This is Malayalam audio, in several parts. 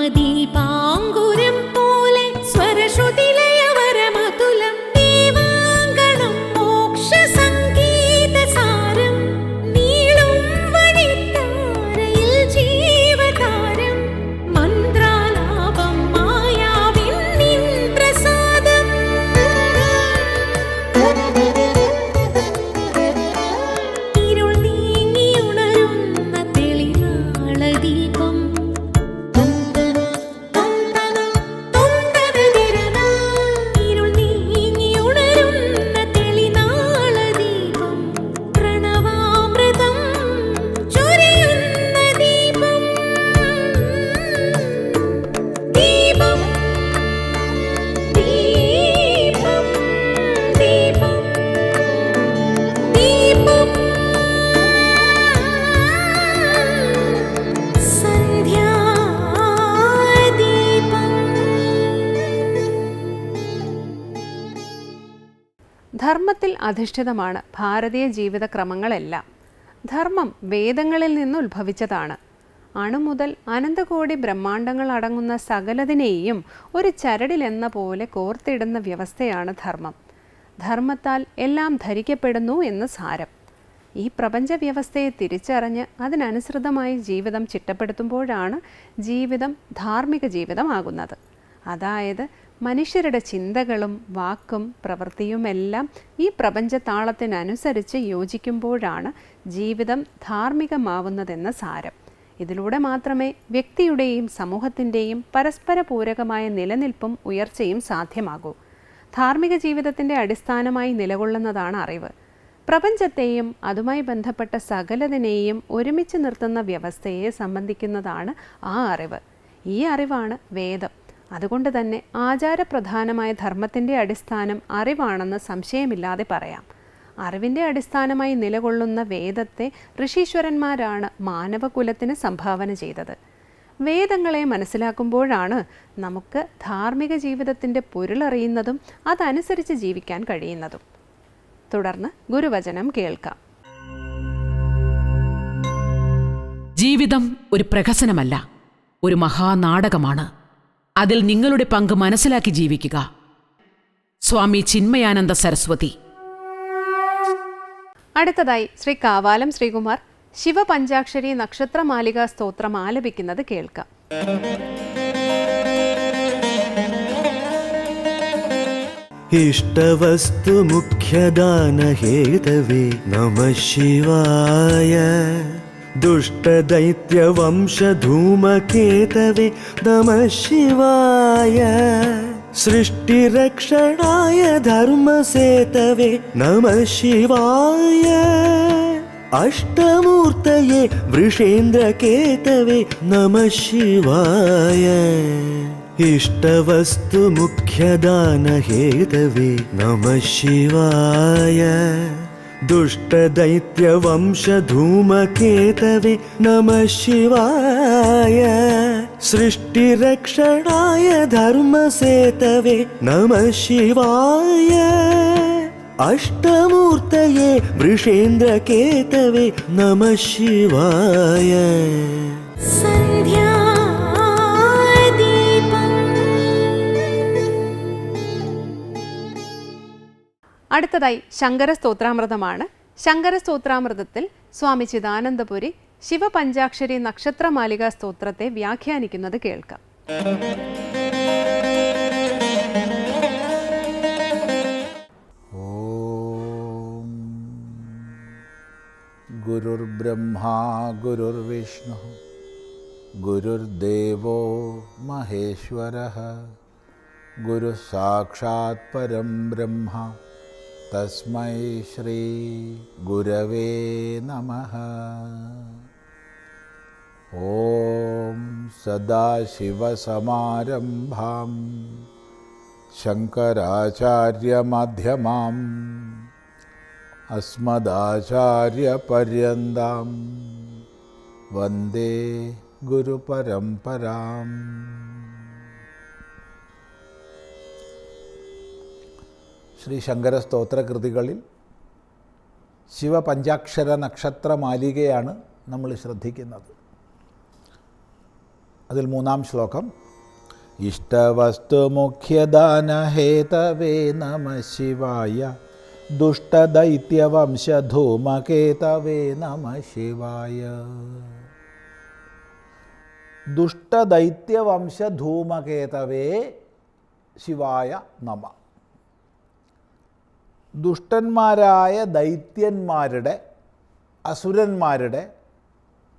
मदीपा അധിഷ്ഠിതമാണ്. ഭാരതീയ ജീവിതക്രമങ്ങളെല്ലാം ധർമ്മം വേദങ്ങളിൽ നിന്ന് ഉത്ഭവിച്ചതാണ്. അണു മുതൽ അനന്തകോടി ബ്രഹ്മാണ്ടങ്ങൾ അടങ്ങുന്ന സകലതിനെയും ഒരു ചരടിലെന്ന പോലെ കോർത്തിടുന്ന വ്യവസ്ഥയാണ് ധർമ്മം. ധർമ്മത്താൽ എല്ലാം ധരിക്കപ്പെടുന്നു എന്ന് സാരം. ഈ പ്രപഞ്ച വ്യവസ്ഥയെ തിരിച്ചറിഞ്ഞ് അതിനനുസൃതമായി ജീവിതം ചിട്ടപ്പെടുത്തുമ്പോഴാണ് ജീവിതം ധാർമ്മിക ജീവിതമാകുന്നത്. അതായത് മനുഷ്യരുടെ ചിന്തകളും വാക്കും പ്രവൃത്തിയുമെല്ലാം ഈ പ്രപഞ്ച താളത്തിനനുസരിച്ച് യോജിക്കുമ്പോഴാണ് ജീവിതം ധാർമ്മികമാവുന്നതെന്ന സാരം. ഇതിലൂടെ മാത്രമേ വ്യക്തിയുടെയും സമൂഹത്തിന്റെയും പരസ്പര പൂരകമായ നിലനിൽപ്പും ഉയർച്ചയും സാധ്യമാകൂ. ധാർമ്മിക ജീവിതത്തിന്റെ അടിസ്ഥാനമായി നിലകൊള്ളുന്നതാണ് അറിവ്. പ്രപഞ്ചത്തെയും അതുമായി ബന്ധപ്പെട്ട സകലതിനെയും ഒരുമിച്ച് നിർത്തുന്ന വ്യവസ്ഥയെ സംബന്ധിക്കുന്നതാണ് ആ അറിവ്. ഈ അറിവാണ് വേദം. അതുകൊണ്ട് തന്നെ ആചാരപ്രധാനമായ ധർമ്മത്തിന്റെ അടിസ്ഥാനം അറിവാണെന്ന് സംശയമില്ലാതെ പറയാം. അറിവിന്റെ അടിസ്ഥാനമായി നിലകൊള്ളുന്ന വേദത്തെ ഋഷീശ്വരന്മാരാണ് മാനവകുലത്തിന് സംഭാവന ചെയ്തത്. വേദങ്ങളെ മനസ്സിലാക്കുമ്പോഴാണ് നമുക്ക് ധാർമ്മിക ജീവിതത്തിന്റെ പൊരുളറിയുന്നതും അതനുസരിച്ച് ജീവിക്കാൻ കഴിയുന്നതും. തുടർന്ന് ഗുരുവചനം കേൾക്കാം. ജീവിതം ഒരു പ്രഹസനമല്ല ഒരു മഹാനാടകമാണ്. അതിൽ നിങ്ങളുടെ പങ്ക് മനസ്സിലാക്കി ജീവിക്കുക. സ്വാമി ചിന്മയാനന്ദ സരസ്വതി. അടുത്തതായി ശ്രീ കാവാലം ശ്രീകുമാർ ശിവപഞ്ചാക്ഷരി നക്ഷത്രമാലിക സ്തോത്രം ആലപിക്കുന്നത് കേൾക്കാം. ഇഷ്ടവസ്തു മുഖ്യദാനഹേതവേ നമ ശിവായ. दुष्टदैत्यवंशधूमकेतवे नमः शिवाय। सृष्टिरक्षणाय धर्मसेतवे नमः शिवाय। अष्टमूर्तये वृषेन्द्रकेतवे नमः शिवाय। इष्टवस्तुमुख्यदानहेतवे नमः शिवाय दुष्टदैत्यवंशधूमकेतवे नमः शिवाय सृष्टिरक्षणाय धर्मसेतवे नमः शिवाय अष्टमूर्तये वृषेन्द्रकेतवे नमः शिवाय അടുത്തതായി ശങ്കര സ്തോത്രാമൃതമാണ് ശങ്കര സ്തോത്രാമൃതത്തിൽ സ്വാമി ചിദാനന്ദപുരി ശിവപഞ്ചാക്ഷരി നക്ഷത്രമാലിക സ്തോത്രത്തെ വ്യാഖ്യാനിക്കുന്നത് കേൾക്കാം. ഗുരുർബ്രഹ്മാ ഗുരുർവിഷ്ണു ഗുരുദേവോ മഹേശ്വര ഗുരുസാക്ഷാത് പരം ബ്രഹ്മ तस्मै श्रीगुरवे नमः। ॐ सदाशिवसमारम्भां शङ्कराचार्यमध्यमाम् अस्मदाचार्यपर्यता वंदे गुरुपरम्पराम्। ശ്രീ ശങ്കര സ്തോത്രകൃതികളിൽ ശിവപഞ്ചാക്ഷര നക്ഷത്ര മാലികയാണ് നമ്മൾ ശ്രദ്ധിക്കുന്നത്. അതിൽ മൂന്നാം ശ്ലോകം ഇഷ്ടവസ്തു മുഖ്യദാനഹേതവേ നമ ശിവായ ദുഷ്ടദൈത്യവംശധൂമകേതവേ നമ ശിവായ. ദുഷ്ടദൈത്യവംശധൂമകേതവേ ശിവായ നമ. ദുഷ്ടന്മാരായ ദൈത്യന്മാരുടെ അസുരന്മാരുടെ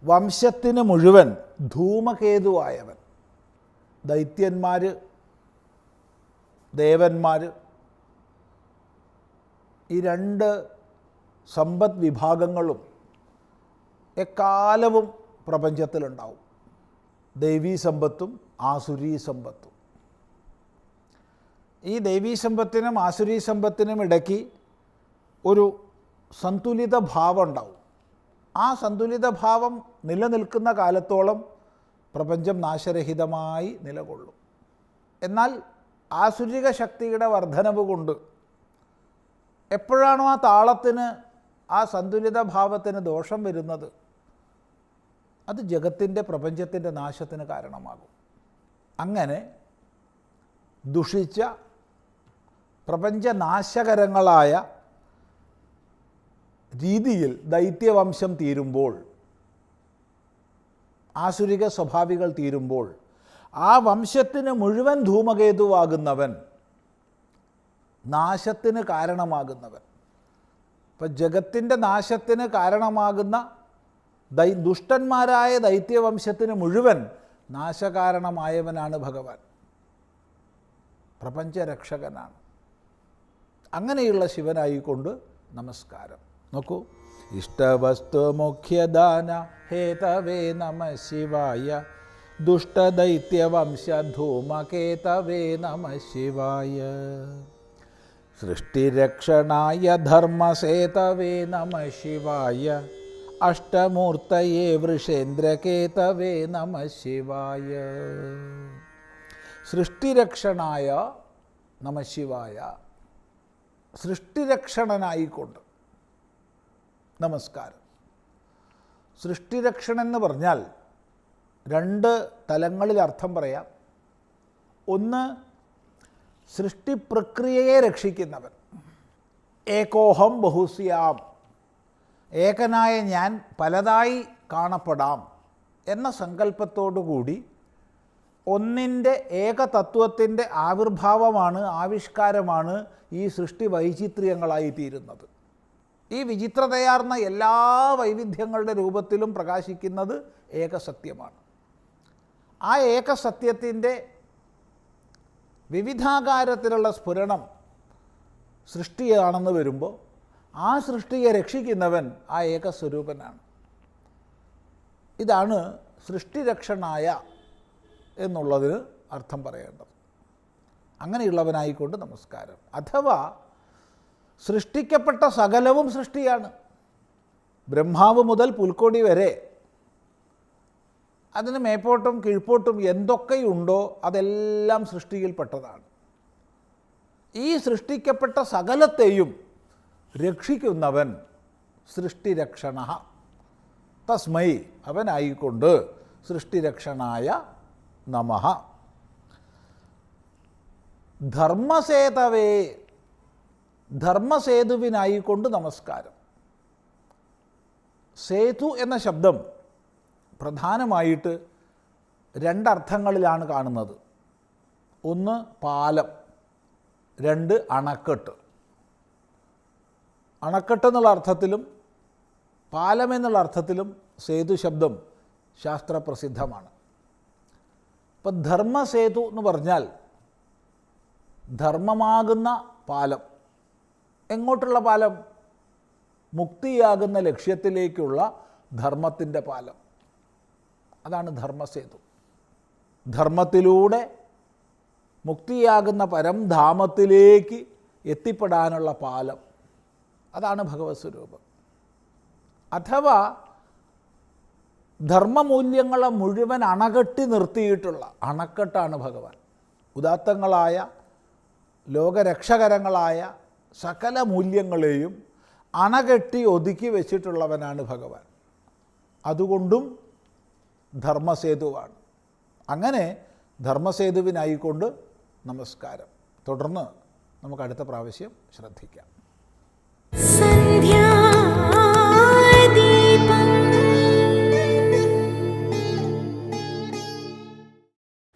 വംശത്തിന് മുഴുവൻ ധൂമകേതുവായവൻ. ദൈത്യന്മാർ ദേവന്മാർ ഈ രണ്ട് സമ്പദ് വിഭാഗങ്ങളും എക്കാലവും പ്രപഞ്ചത്തിലുണ്ടാവും. ദൈവീ സമ്പത്തും ആസുരീ സമ്പത്തും. ഈ ദൈവീ സമ്പത്തിനും ആസുരീ സമ്പത്തിനും ഇടയ്ക്ക് ഒരു സന്തുലിത ഭാവം ഉണ്ടാവും. ആ സന്തുലിത ഭാവം നിലനിൽക്കുന്ന കാലത്തോളം പ്രപഞ്ചം നാശരഹിതമായി നിലകൊള്ളും. എന്നാൽ ആസുരിക ശക്തിയുടെ വർധനവ് കൊണ്ട് എപ്പോഴാണോ ആ താളത്തിന് ആ സന്തുലിത ഭാവത്തിന് ദോഷം വരുന്നത് അത് ജഗത്തിന്റെ പ്രപഞ്ചത്തിന്റെ നാശത്തിന് കാരണമാകും. അങ്ങനെ ദുഷിച്ച പ്രപഞ്ചനാശകരങ്ങളായ രീതിയിൽ ദൈത്യവംശം തീരുമ്പോൾ ആസുരിക സ്വഭാവികൾ തീരുമ്പോൾ ആ വംശത്തിന് മുഴുവൻ ധൂമകേതുവാകുന്നവൻ നാശത്തിന് കാരണമാകുന്നവൻ. ഇപ്പം ജഗത്തിന്റെ നാശത്തിന് കാരണമാകുന്ന ദൈ ദുഷ്ടന്മാരായ ദൈത്യവംശത്തിന് മുഴുവൻ നാശകാരണമായവനാണ് ഭഗവാൻ. പ്രപഞ്ചരക്ഷകനാണ്. അങ്ങനെയുള്ള ശിവനായിക്കൊണ്ട് നമസ്കാരം. നോക്കൂ. ഇഷ്ടവസ്തു മുഖ്യദാന ഹേതവേ നമ ശിവായ. ദുഷ്ടദൈത്യവംശധൂമകേതവേ നമ ശിവായ. സൃഷ്ടിരക്ഷണായ ധർമ്മസേതവേ നമ ശിവായ. അഷ്ടമൂർത്തയേ വൃഷേന്ദ്രകേതവേ നമ ശിവായ. സൃഷ്ടിരക്ഷണായ നമ ശിവായ. സൃഷ്ടിരക്ഷണനായിക്കൊണ്ട്. നമസ്കാരം. സൃഷ്ടിരക്ഷണം എന്ന് പറഞ്ഞാൽ രണ്ട് തലങ്ങളിൽ അർത്ഥം പറയാം. ഒന്ന് സൃഷ്ടിപ്രക്രിയയെ രക്ഷിക്കുന്നവൻ. ഏകോഹം ബഹുസ്യാം. ഏകനായ ഞാൻ പലതായി കാണപ്പെടാം എന്ന സങ്കല്പത്തോടുകൂടി ഒന്നിന്റെ ഏകതത്വത്തിന്റെ ആവിർഭാവമാണ് ആവിഷ്കാരമാണ് ഈ സൃഷ്ടി വൈചിത്ര്യങ്ങളായി തീരുന്നത് ഈ വിചിത്രതയാർന്ന എല്ലാ വൈവിധ്യങ്ങളുടെ രൂപത്തിലും പ്രകാശിക്കുന്നത് ഏകസത്യമാണ്. ആ ഏകസത്യത്തിന്റെ വിവിധാകാരത്തിലുള്ള സ്ഫുരണം സൃഷ്ടിയാണെന്ന് വരുമ്പോൾ ആ സൃഷ്ടിയെ രക്ഷിക്കുന്നവൻ ആ ഏകസ്വരൂപനാണ്. ഇതാണ് സൃഷ്ടിരക്ഷണായ എന്നുള്ളതിന് അർത്ഥം പറയേണ്ടത്. അങ്ങനെയുള്ളവനായിക്കൊണ്ട് നമസ്കാരം. അഥവാ സൃഷ്ടിക്കപ്പെട്ട സകലവും സൃഷ്ടിയാണ്. ബ്രഹ്മാവ് മുതൽ പുൽക്കൊടി വരെ അതിന് മേപ്പോട്ടും കീഴ്പോട്ടും എന്തൊക്കെയുണ്ടോ അതെല്ലാം സൃഷ്ടിയിൽപ്പെട്ടതാണ് ഈ സൃഷ്ടിക്കപ്പെട്ട സകലത്തെയും രക്ഷിക്കുന്നവൻ സൃഷ്ടിരക്ഷണ. തസ്മൈ അവനായിക്കൊണ്ട് സൃഷ്ടിരക്ഷണായ നമഃ. ധർമ്മസേതവേ ധർമ്മസേതുവിനായിക്കൊണ്ട് നമസ്കാരം. സേതു എന്ന ശബ്ദം പ്രധാനമായിട്ട് രണ്ടർത്ഥങ്ങളിലാണ് കാണുന്നത്. ഒന്ന് പാലം. രണ്ട് അണക്കെട്ട്. അണക്കെട്ട് എന്നുള്ള അർത്ഥത്തിലും പാലം എന്നുള്ള അർത്ഥത്തിലും സേതു ശബ്ദം ശാസ്ത്രപ്രസിദ്ധമാണ്. ഇപ്പം ധർമ്മസേതു എന്ന് പറഞ്ഞാൽ ധർമ്മമാകുന്ന പാലം. എങ്ങോട്ടുള്ള പാലം? മുക്തിയാകുന്ന ലക്ഷ്യത്തിലേക്കുള്ള ധർമ്മത്തിന്റെ പാലം. അതാണ് ധർമ്മസേതു. ധർമ്മത്തിലൂടെ മുക്തിയാകുന്ന പരംധാമത്തിലേക്ക് എത്തിപ്പെടാനുള്ള പാലം. അതാണ് ഭഗവത് സ്വരൂപം. അഥവാ ധർമ്മമൂല്യങ്ങളെ മുഴുവൻ അണകെട്ടി നിർത്തിയിട്ടുള്ള അണക്കെട്ടാണ് ഭഗവാൻ. ഉദാത്തങ്ങളായ ലോകരക്ഷകരങ്ങളായ സകല മൂല്യങ്ങളെയും അണകെട്ടി ഒതുക്കി വെച്ചിട്ടുള്ളവനാണ് ഭഗവാൻ. അതുകൊണ്ടും ധർമ്മസേതുവാണ്. അങ്ങനെ ധർമ്മസേതുവിനായിക്കൊണ്ട് നമസ്കാരം. തുടർന്ന് നമുക്ക് അടുത്ത പ്രാവശ്യം ശ്രദ്ധിക്കാം.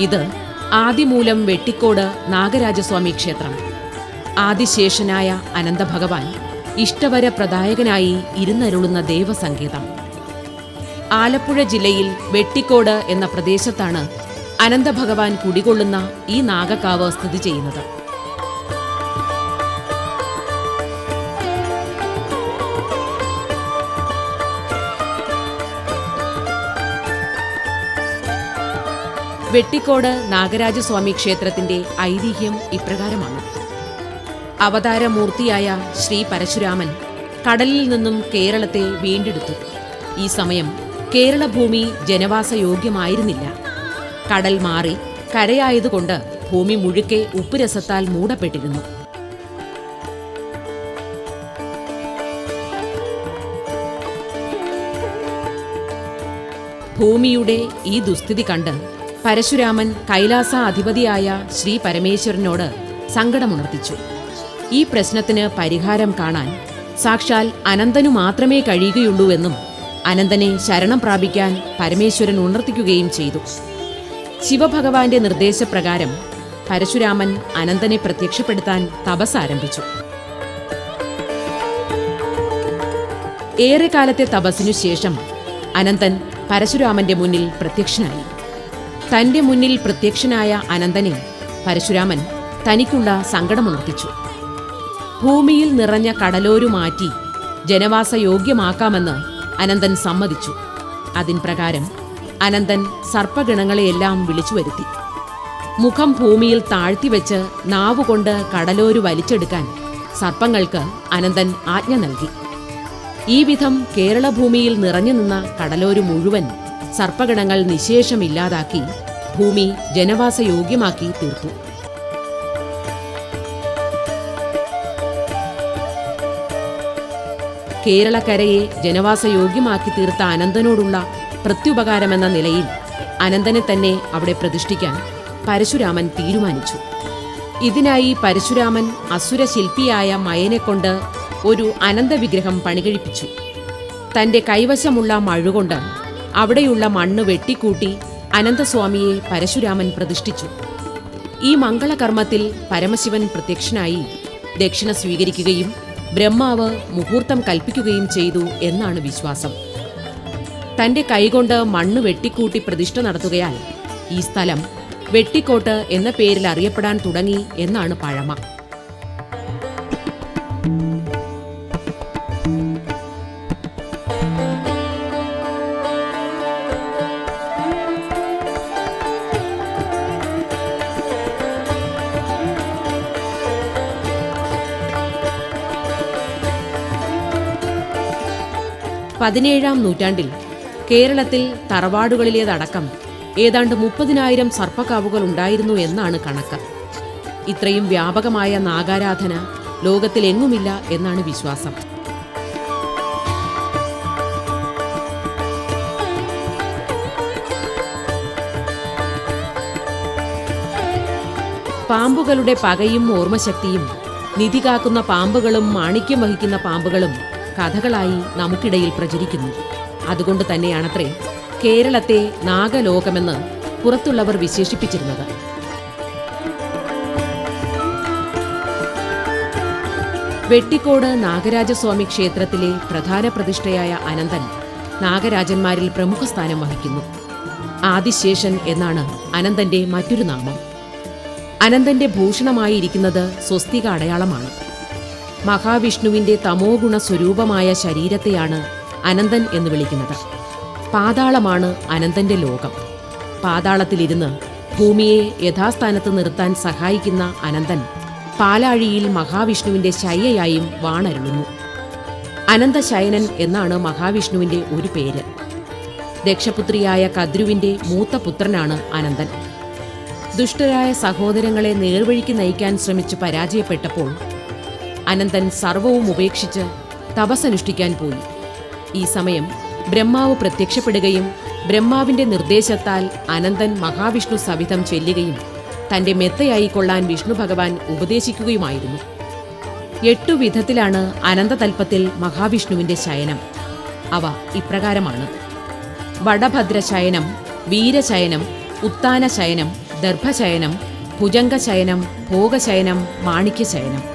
ഇത് ആദിമൂലം വെട്ടിക്കോട് നാഗരാജസ്വാമി ക്ഷേത്രം. ആദിശേഷനായ അനന്തഭഗവാൻ ഇഷ്ടവര പ്രദായകനായി ഇരുന്നരുളുന്ന ദേവസങ്കേതം. ആലപ്പുഴ ജില്ലയിൽ വെട്ടിക്കോട് എന്ന പ്രദേശത്താണ് അനന്തഭഗവാൻ കുടികൊള്ളുന്ന ഈ നാഗക്കാവ് സ്ഥിതി ചെയ്യുന്നത്. വെട്ടിക്കോട് നാഗരാജസ്വാമി ക്ഷേത്രത്തിന്റെ ഐതിഹ്യം ഇപ്രകാരമാണ്. അവതാരമൂർത്തിയായ ശ്രീ പരശുരാമൻ കടലിൽ നിന്നും കേരളത്തെ വീണ്ടെടുത്തു. ഈ സമയം കേരളഭൂമി ജനവാസയോഗ്യമായിരുന്നില്ല. കടൽ മാറി കരയായതുകൊണ്ട് ഭൂമി മുഴുക്കെ ഉപ്പുരസത്താൽ മൂടപ്പെട്ടിരുന്നു. ഭൂമിയുടെ ഈ ദുസ്ഥിതി കണ്ട് പരശുരാമൻ കൈലാസ അധിപതിയായ ശ്രീ പരമേശ്വരനോട് സങ്കടമുണർത്തിച്ചു. ഈ പ്രശ്നത്തിന് പരിഹാരം കാണാൻ സാക്ഷാൽ അനന്തനു മാത്രമേ കഴിയുകയുള്ളൂ എന്നും അനന്തനെ ശരണം പ്രാപിക്കാൻ പരമേശ്വരൻ ഉണർത്തിക്കുകയും ചെയ്തു. ശിവഭഗവാന്റെ നിർദ്ദേശപ്രകാരം പരശുരാമൻ അനന്തനെ പ്രത്യക്ഷപ്പെടുത്താൻ തപസ് ആരംഭിച്ചു. ഏറെക്കാലത്തെ തപസ്സിനു ശേഷം അനന്തൻ പരശുരാമന്റെ മുന്നിൽ പ്രത്യക്ഷനായി. തന്റെ മുന്നിൽ പ്രത്യക്ഷനായ അനന്തനെ പരശുരാമൻ തനിക്കുള്ള സങ്കടമുണർത്തിച്ചു. ഭൂമിയിൽ നിറഞ്ഞ കടലോരു മാറ്റി ജനവാസയോഗ്യമാക്കാമെന്ന് അനന്തൻ സമ്മതിച്ചു. അതിൻ പ്രകാരം അനന്തൻ സർപ്പഗണങ്ങളെയെല്ലാം വിളിച്ചു വരുത്തി. മുഖം ഭൂമിയിൽ താഴ്ത്തിവെച്ച് നാവുകൊണ്ട് കടലോരു വലിച്ചെടുക്കാൻ സർപ്പങ്ങൾക്ക് അനന്തൻ ആജ്ഞ നൽകി. ഈ വിധം കേരളഭൂമിയിൽ നിറഞ്ഞു നിന്ന കടലോരു മുഴുവൻ സർപ്പഗണങ്ങൾ നിശേഷം ഇല്ലാതാക്കി ഭൂമി ജനവാസയോഗ്യമാക്കി തീർത്തു. കേരളക്കരയെ ജനവാസയോഗ്യമാക്കി തീർത്ത അനന്തനോടുള്ള പ്രത്യുപകാരമെന്ന നിലയിൽ അനന്തനെ തന്നെ അവിടെ പ്രതിഷ്ഠിക്കാൻ പരശുരാമൻ തീരുമാനിച്ചു. ഇതിനായി പരശുരാമൻ അസുരശില്പിയായ മയനെക്കൊണ്ട് ഒരു അനന്തവിഗ്രഹം പണികഴിപ്പിച്ചു. തന്റെ കൈവശമുള്ള മഴുകൊണ്ട് അവിടെയുള്ള മണ്ണ് വെട്ടിക്കൂട്ടി അനന്തസ്വാമിയെ പരശുരാമൻ പ്രതിഷ്ഠിച്ചു. ഈ മംഗളകർമ്മത്തിൽ പരമശിവൻ പ്രത്യക്ഷനായി ദക്ഷിണ സ്വീകരിക്കുകയും ബ്രഹ്മാവ് മുഹൂർത്തം കൽപ്പിക്കുകയും ചെയ്തു എന്നാണ് വിശ്വാസം. തന്റെ കൈകൊണ്ട് മണ്ണ് വെട്ടിക്കൂട്ടി പ്രതിഷ്ഠ നടത്തുകയാൽ ഈ സ്ഥലം വെട്ടിക്കോട്ട് എന്ന പേരിൽ അറിയപ്പെടാൻ തുടങ്ങി എന്നാണ് പഴമ. പതിനേഴാം നൂറ്റാണ്ടിൽ കേരളത്തിൽ തറവാടുകളിലേതടക്കം ഏതാണ്ട് മുപ്പതിനായിരം സർപ്പക്കാവുകൾ ഉണ്ടായിരുന്നു എന്നാണ് കണക്ക്. ഇത്രയും വ്യാപകമായ നാഗാരാധന ലോകത്തിലെങ്ങുമില്ല എന്നാണ് വിശ്വാസം. പാമ്പുകളുടെ പകയും ഓർമ്മശക്തിയും നിധി കാക്കുന്ന പാമ്പുകളും മാണിക്യം വഹിക്കുന്ന പാമ്പുകളും കഥകളായി നമുക്കിടയിൽ പ്രചരിക്കുന്നു. അതുകൊണ്ട് തന്നെയാണത്രേ കേരളത്തെ നാഗലോകമെന്ന് പുറത്തുള്ളവർ വിശേഷിപ്പിച്ചിരുന്നത്. വെട്ടിക്കോട് നാഗരാജസ്വാമി ക്ഷേത്രത്തിലെ പ്രധാന പ്രതിഷ്ഠയായ അനന്തൻ നാഗരാജന്മാരിൽ പ്രമുഖ സ്ഥാനം വഹിക്കുന്നു. ആദിശേഷൻ എന്നാണ് അനന്തന്റെ മറ്റൊരു നാമം. അനന്തന്റെ ഭൂഷണമായിരിക്കുന്നത് സ്വസ്തിക അടയാളമാണ്. മഹാവിഷ്ണുവിന്റെ തമോഗുണ സ്വരൂപമായ ശരീരത്തെയാണ് അനന്തൻ എന്ന് വിളിക്കുന്നത്. പാതാളമാണ് അനന്തന്റെ ലോകം. പാതാളത്തിലിരുന്ന് ഭൂമിയെ യഥാസ്ഥാനത്ത് നിർത്താൻ സഹായിക്കുന്ന അനന്തൻ പാലാഴിയിൽ മഹാവിഷ്ണുവിന്റെ ശയ്യയായും വാണരുളുന്നു. അനന്തശയനൻ എന്നാണ് മഹാവിഷ്ണുവിന്റെ ഒരു പേര്. ദക്ഷപുത്രിയായ കദ്രുവിന്റെ മൂത്ത പുത്രനാണ് അനന്തൻ. ദുഷ്ടരായ സഹോദരങ്ങളെ നേർവഴിക്ക് നയിക്കാൻ ശ്രമിച്ച് പരാജയപ്പെട്ടപ്പോൾ അനന്തൻ സർവവും ഉപേക്ഷിച്ച് തപസ്സനുഷ്ഠിക്കാൻ പോയി. ഈ സമയം ബ്രഹ്മാവ് പ്രത്യക്ഷപ്പെടുകയും ബ്രഹ്മാവിന്റെ നിർദ്ദേശത്താൽ അനന്തൻ മഹാവിഷ്ണു സവിധം ചെല്ലുകയും തന്റെ മെത്തയായിക്കൊള്ളാൻ വിഷ്ണു ഭഗവാൻ ഉപദേശിക്കുകയുമായിരുന്നു. എട്ടു വിധത്തിലാണ് അനന്തതൽപ്പത്തിൽ മഹാവിഷ്ണുവിന്റെ ശയനം. അവ ഇപ്രകാരമാണ്. വടഭദ്രശയനം വീരശയനം ഉത്താനശയനം ദർഭശയനം ഭുജംഗശയനം ഭോഗശയനം മാണിക്യശയനം.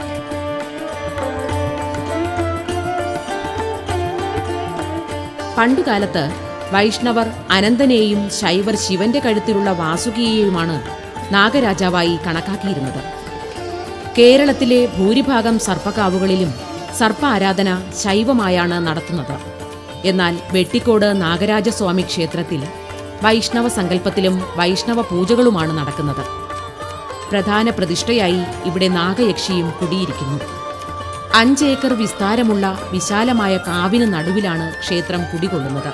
പണ്ടുകാലത്ത് വൈഷ്ണവർ അനന്തനെയും ശൈവർ ശിവന്റെ കഴുത്തിലുള്ള വാസുകിയെയുമാണ് നാഗരാജാവായി കണക്കാക്കിയിരുന്നത്. കേരളത്തിലെ ഭൂരിഭാഗം സർപ്പക്കാവുകളിലും സർപ്പ ആരാധന ശൈവമായാണ് നടത്തുന്നത്. എന്നാൽ വെട്ടിക്കോട് നാഗരാജസ്വാമി ക്ഷേത്രത്തിൽ വൈഷ്ണവ സങ്കല്പത്തിലും വൈഷ്ണവ പൂജകളുമാണ് നടക്കുന്നത്. പ്രധാന പ്രതിഷ്ഠയായി ഇവിടെ നാഗയക്ഷിയും കുടിയിരിക്കുന്നു. അഞ്ചേക്കർ വിസ്താരമുള്ള വിശാലമായ കാവിന് നടുവിലാണ് ക്ഷേത്രം കുടികൊള്ളുന്നത്.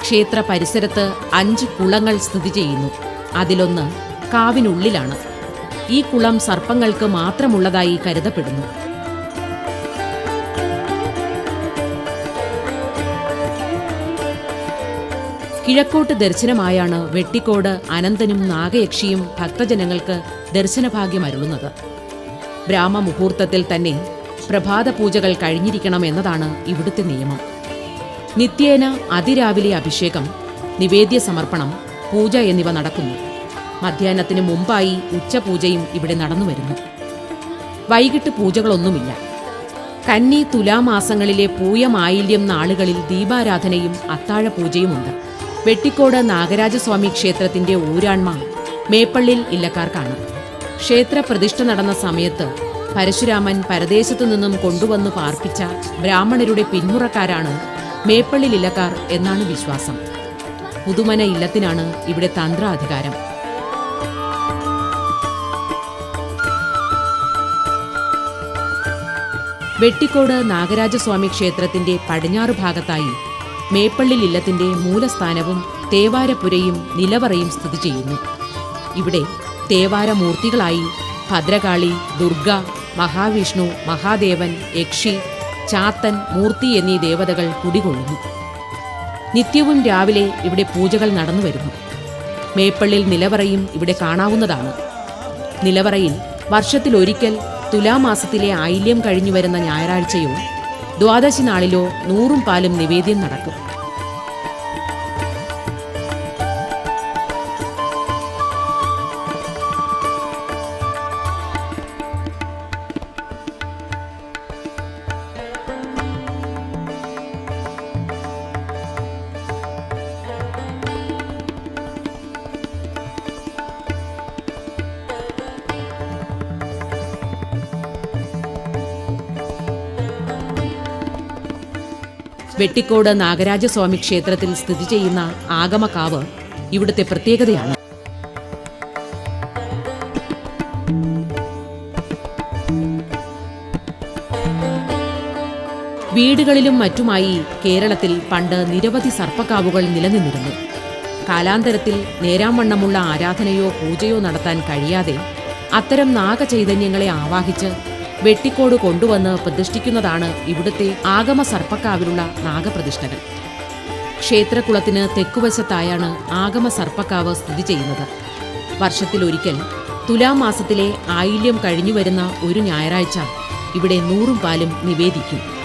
ക്ഷേത്ര പരിസരത്ത് അഞ്ച് കുളങ്ങൾ സ്ഥിതി ചെയ്യുന്നു. അതിലൊന്ന് കാവിനുള്ളിലാണ്. ഈ കുളം സർപ്പങ്ങൾക്ക് മാത്രമുള്ളതായി കരുതപ്പെടുന്നു. കിഴക്കോട്ട് ദർശനമായാണ് വെട്ടിക്കോട് അനന്തനും നാഗയക്ഷിയും ഭക്തജനങ്ങൾക്ക് ദർശനഭാഗ്യം അരുളുന്നത്. ബ്രാഹ്മമുഹൂർത്തത്തിൽ തന്നെ പ്രഭാത പൂജകൾ കഴിഞ്ഞിരിക്കണം എന്നതാണ് ഇവിടുത്തെ നിയമം. നിത്യേന അതിരാവിലെ അഭിഷേകം നിവേദ്യ സമർപ്പണം പൂജ എന്നിവ നടക്കുന്നു. മധ്യാഹ്നത്തിന് മുമ്പായി ഉച്ചപൂജയും ഇവിടെ നടന്നു വരുന്നു. വൈകിട്ട് പൂജകളൊന്നുമില്ല. കന്നി തുലാമാസങ്ങളിലെ പൂയമായില്യം നാളുകളിൽ ദീപാരാധനയും അത്താഴ പൂജയുമുണ്ട് വെട്ടിക്കോട് നാഗരാജസ്വാമി ക്ഷേത്രത്തിന്റെ ഊരാൺമ മേപ്പള്ളിൽ ഇല്ലക്കാർക്കാണ്. ക്ഷേത്ര പ്രതിഷ്ഠ നടന്ന സമയത്ത് പരശുരാമൻ പരദേശത്തു നിന്നും കൊണ്ടുവന്നു പാർപ്പിച്ച ബ്രാഹ്മണരുടെ പിന്മുറക്കാരാണ് മേപ്പള്ളി ഇല്ലക്കാർ എന്നാണ് വിശ്വാസം. പുതുമന ഇല്ലത്തിനാണ് ഇവിടെ തന്ത്രാധികാരം. വെട്ടിക്കോട് നാഗരാജസ്വാമി ക്ഷേത്രത്തിന്റെ പടിഞ്ഞാറ് ഭാഗത്തായി മേപ്പള്ളി ഇല്ലത്തിന്റെ മൂലസ്ഥാനവും തേവാരപുരയും നിലവറയും സ്ഥിതി ചെയ്യുന്നു. ഇവിടെ തേവാരമൂർത്തികളായി ഭദ്രകാളി ദുർഗ മഹാവിഷ്ണു മഹാദേവൻ യക്ഷി ചാത്തൻ മൂർത്തി എന്നീ ദേവതകൾ കുടികൊള്ളുന്നു. നിത്യവും രാവിലെ ഇവിടെ പൂജകൾ നടന്നു വരുന്നു. മേപ്പള്ളിൽ നിലവറയും ഇവിടെ കാണാവുന്നതാണ്. നിലവറയിൽ വർഷത്തിലൊരിക്കൽ തുലാമാസത്തിലെ ആയില്യം കഴിഞ്ഞു വരുന്ന ഞായറാഴ്ചയോ ദ്വാദശി നാളിലോ നൂറും പാലും നിവേദ്യം നടക്കും. വെട്ടിക്കോട് നാഗരാജസ്വാമി ക്ഷേത്രത്തിൽ സ്ഥിതി ചെയ്യുന്ന ആഗമകാവ് ഇവിടുത്തെ പ്രത്യേകതയാണ്. വീടുകളിലും മറ്റുമായി കേരളത്തിൽ പണ്ട് നിരവധി സർപ്പക്കാവുകൾ നിലനിന്നിരുന്നു. കാലാന്തരത്തിൽ നേരാംവണ്ണമുള്ള ആരാധനയോ പൂജയോ നടത്താൻ കഴിയാതെ അത്തരം നാഗചൈതന്യങ്ങളെ ആവാഹിച്ച് വെട്ടിക്കോട് കൊണ്ടുവന്ന് പ്രതിഷ്ഠിക്കുന്നതാണ് ഇവിടുത്തെ ആഗമ സർപ്പക്കാവിലുള്ള നാഗപ്രതിഷ്ഠകൾ. ക്ഷേത്രകുളത്തിന് തെക്കുവശത്തായാണ് ആഗമ സർപ്പക്കാവ് സ്ഥിതി ചെയ്യുന്നത്. വർഷത്തിലൊരിക്കൽ തുലാമാസത്തിലെ ആയില്യം കഴിഞ്ഞുവരുന്ന ഒരു ഞായറാഴ്ച ഇവിടെ നൂറും പാലും നിവേദിക്കും.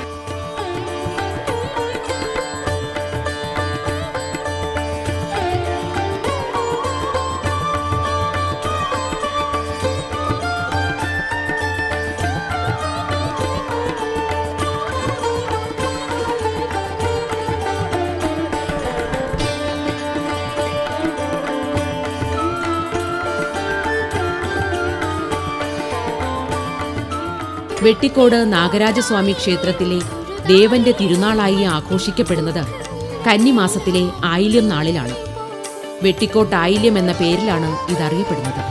വെട്ടിക്കോട് നാഗരാജസ്വാമി ക്ഷേത്രത്തിലെ ദേവന്റെ തിരുനാളായി ആഘോഷിക്കപ്പെടുന്നത് കന്നിമാസത്തിലെ ആയില്യം നാളിലാണ്. വെട്ടിക്കോട്ട് ആയില്യം എന്ന പേരിലാണ് ഇതറിയപ്പെടുന്നത്.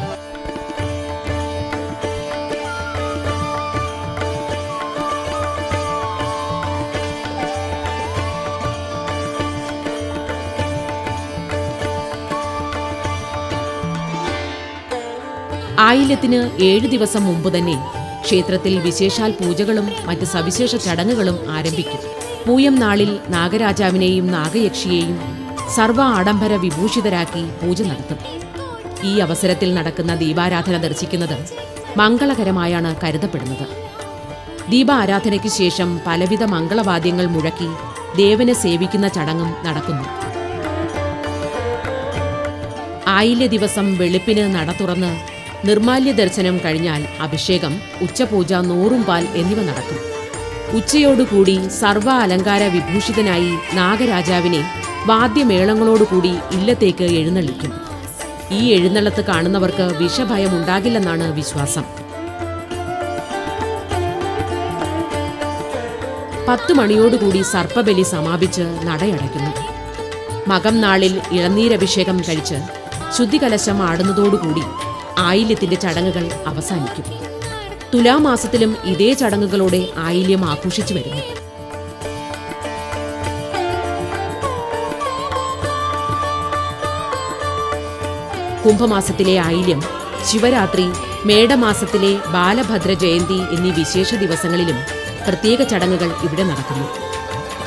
ആയില്യത്തിന് ഏഴു ദിവസം മുമ്പ് തന്നെ ക്ഷേത്രത്തിൽ വിശേഷാൽ പൂജകളും മറ്റ് സവിശേഷ ചടങ്ങുകളും ആരംഭിക്കും പൂയം നാളിൽ നാഗരാജാവിനെയും നാഗയക്ഷിയെയും സർവ ആഡംബര വിഭൂഷിതരാക്കി പൂജ നടത്തും. ഈ അവസരത്തിൽ നടക്കുന്ന ദീപാരാധന ദർശിക്കുന്നത് മംഗളകരമായാണ് കരുതപ്പെടുന്നത്. ദീപാരാധനയ്ക്ക് ശേഷം പലവിധ മംഗളവാദ്യങ്ങൾ മുഴക്കി ദേവനെ സേവിക്കുന്ന ചടങ്ങും നടക്കുന്നു. ആയില്യ ദിവസം വെളുപ്പിന് നട തുറന്ന് നിർമാല്യ ദർശനം കഴിഞ്ഞാൽ അഭിഷേകം ഉച്ചപൂജ നൂറും പാൽ എന്നിവ നടക്കും. ഉച്ചയോടുകൂടി സർവ അലങ്കാര വിഭൂഷിതനായി നാഗരാജാവിനെ വാദ്യമേളങ്ങളോടുകൂടി ഇല്ലത്തേക്ക് എഴുന്നള്ളിക്കും. ഈ എഴുന്നള്ളത്ത് കാണുന്നവർക്ക് വിഷഭയം ഉണ്ടാകില്ലെന്നാണ് വിശ്വാസം. പത്തു മണിയോടുകൂടി സർപ്പബലി സമാപിച്ച് നടയടയ്ക്കുന്നു. മകം നാളിൽ ഇളനീരഭിഷേകം കഴിച്ച് ശുദ്ധികലശം ആടുന്നതോടുകൂടി ആയില്യത്തിന്റെ ചടങ്ങുകൾ അവസാനിക്കും. തുലാമാസത്തിലും ഇതേ ചടങ്ങുകളോടെ ആയില്യം ആഘോഷിച്ചു വരുന്നു. കുംഭമാസത്തിലെ ആയില്യം ശിവരാത്രി മേടമാസത്തിലെ ബാലഭദ്ര ജയന്തി എന്നീ വിശേഷ ദിവസങ്ങളിലും പ്രത്യേക ചടങ്ങുകൾ ഇവിടെ നടക്കുന്നു.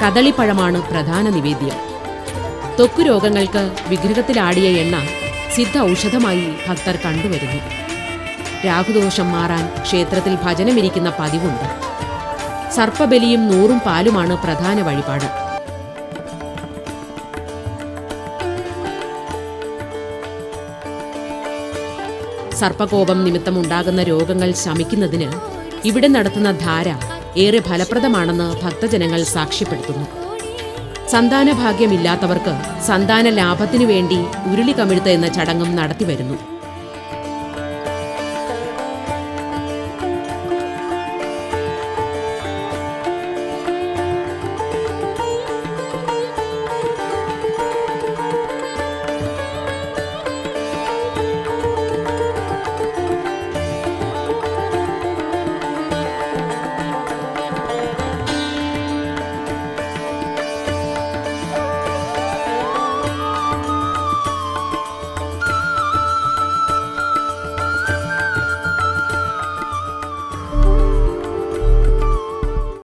കദളിപ്പഴമാണ് പ്രധാന നിവേദ്യം. ത്വക്കു രോഗങ്ങൾക്ക് വിഗ്രഹത്തിലാടിയ എണ്ണ സിദ്ധ ഔഷധമായി ഭക്തർ കണ്ടുവരുന്നു. രാഹുദോഷം മാറാൻ ക്ഷേത്രത്തിൽ ഭജനമിരിക്കുന്ന പതിവുണ്ട്. സർപ്പബലിയും നൂറും പാലുമാണ് പ്രധാന വഴിപാട്. സർപ്പകോപം നിമിത്തമുണ്ടാകുന്ന രോഗങ്ങൾ ശമിക്കുന്നതിന് ഇവിടെ നടത്തുന്ന ധാര ഏറെ ഫലപ്രദമാണെന്ന് ഭക്തജനങ്ങൾ സാക്ഷ്യപ്പെടുത്തുന്നു. സന്താനഭാഗ്യമില്ലാത്തവർക്ക് സന്താന ലാഭത്തിനു വേണ്ടി ഉരുളി കമിഴ്ത്ത എന്ന ചടങ്ങും നടത്തിവരുന്നു